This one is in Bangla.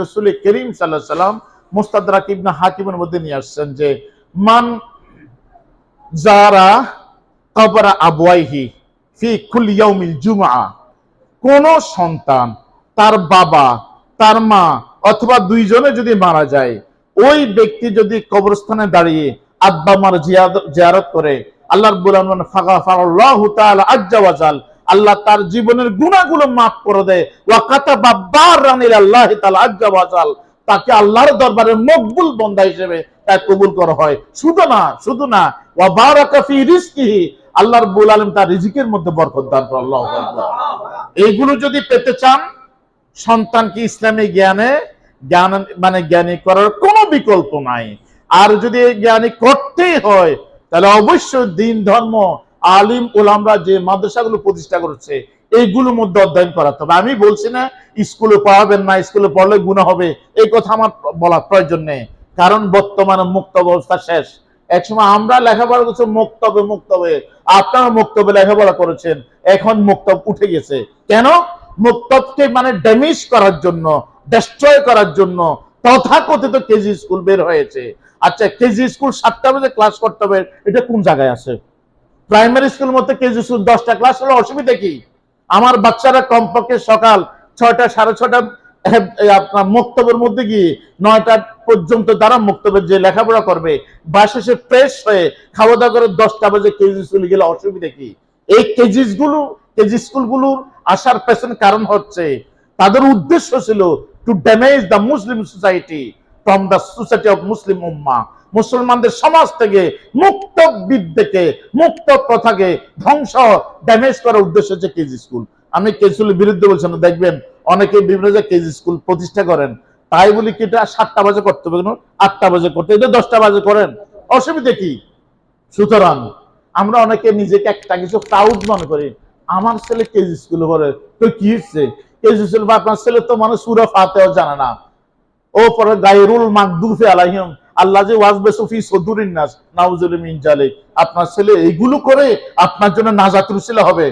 রসুল করিম সাল্লাহ সাল্লাম হাকিমের মধ্যে নিয়ে আসছেন যে, মান যারা কবরা আবওয়াইহি ফি কুল ইয়াউমিল জুমআ কোন সন্তান তার বাবা, তার মা অথবা দুইজনে যদি মারা যায়, ওই ব্যক্তি যদি কবরস্থানে দাঁড়িয়ে আব্বা মার জিয়ারত করে, আল্লাহ রাব্বুল আলামিন ফাগাফারাল্লাহু তাআলা আজ্জা ওয়া জাল আল্লাহ তার জীবনের গুনাহগুলো মাফ করে দেয়। ওয়া কাতাবা বাররান ইলাল্লাহি তাআলা আজ্জা ওয়া জাল তাকে আল্লাহর দরবারে মকবুল বান্দা হিসেবে তাকে কবুল করা হয়। শুধু না শুধু না, ওয়া বারাকা ফি রিজকিহি। আল্লাহ রাব্বুল আলামিন তার রিজিকের মধ্যে বরকত দান করে আল্লাহু এইগুলো যদি পেতে চান, সন্তানকে ইসলামী জ্ঞানে, জ্ঞান মানে জ্ঞানী করার কোনো বিকল্প নাই। আর যদি জ্ঞানী করতেই হয়, তাহলে অবশ্যই দিন ধর্ম আলিম ওলামরা যে মাদ্রাসাগুলো প্রতিষ্ঠা করেছে, এইগুলোর মধ্যে অধ্যয়ন করাতে হবে। আমি বলছি না, স্কুলে পড়াবেন না, স্কুলে পড়লে গুণা হবে, এই কথা আমার বলার প্রয়োজন নেই। কারণ বর্তমানে মুক্ত ব্যবস্থা শেষ। একসময় আমরা লেখাপড়া করছি মুক্তবে মুক্তবে আপনারা মুক্তবে লেখাপড়া করেছেন, এখন মুক্তব উঠে গেছে। কেন? মুক্তবকে মানে ড্যামেজ করার জন্য ডেস্ট্রয় করার জন্য তথাকথিত কেজি স্কুল বের হয়েছে। আচ্ছা কেজি স্কুল সাতটা বাজে ক্লাস করতে হবে, এটা কোন জায়গায় আছে? প্রাইমারি স্কুল মধ্যে কেজি স্কুল, দশটা ক্লাস হলে, অসুবিধা কি? আমার বাচ্চারা কমপক্ষে সকাল ছয়টা, সাড়ে ছটা আপনার মক্তবের মধ্যে গিয়ে নয়টা পর্যন্ত তারা মক্তবের যে লেখাপড়া করবে বা শেষে ফ্রেশ হয়ে খাওয়া দাওয়া করে দশটা বাজে কেজি স্কুলে গেলে অসুবিধা কি? এই কেজিসগুলো কেজি স্কুলগুলোর আসার পেছনে কারণ হচ্ছে, তাদের উদ্দেশ্য ছিল to damage the Muslim society from the society of Muslim উম্মা মুসলমানদের সমাজ থেকে মুক্ত বিদ্যেকে, মুক্ত প্রথাকে ধ্বংস ড্যামেজ করার উদ্দেশ্য হচ্ছে কেজি স্কুল আমি কেজি স্কুলের বিরুদ্ধে বলছি না, দেখবেন অনেকে বিভিন্ন জায়গায় কেজি স্কুল প্রতিষ্ঠা করেন। তাই বলি কি, এটা সাতটা বাজে করতে হবে কেন? আটটা বাজে করতে এটা দশটা বাজে করেন। অসুবিধা কি? সুতরাং আমরা অনেকে নিজেকে একটা কিছু প্রাউড মনে করি। আমার ছেলে কেজি স্কুলে পড়ে। তো কি হচ্ছে? কেজি স্কুল বা আপনার ছেলে তো মানে সুরা ফাতেও জানে না। ও পরে গায়রুল মাকদুফে আলাইহিম, আল্লাহ যে ওয়াজবে সুফি সদুরিন নাস নাউজুল মিন জালিক। আপনার ছেলে এইগুলো করে আপনার জন্য নাজাত ছেলে হবে।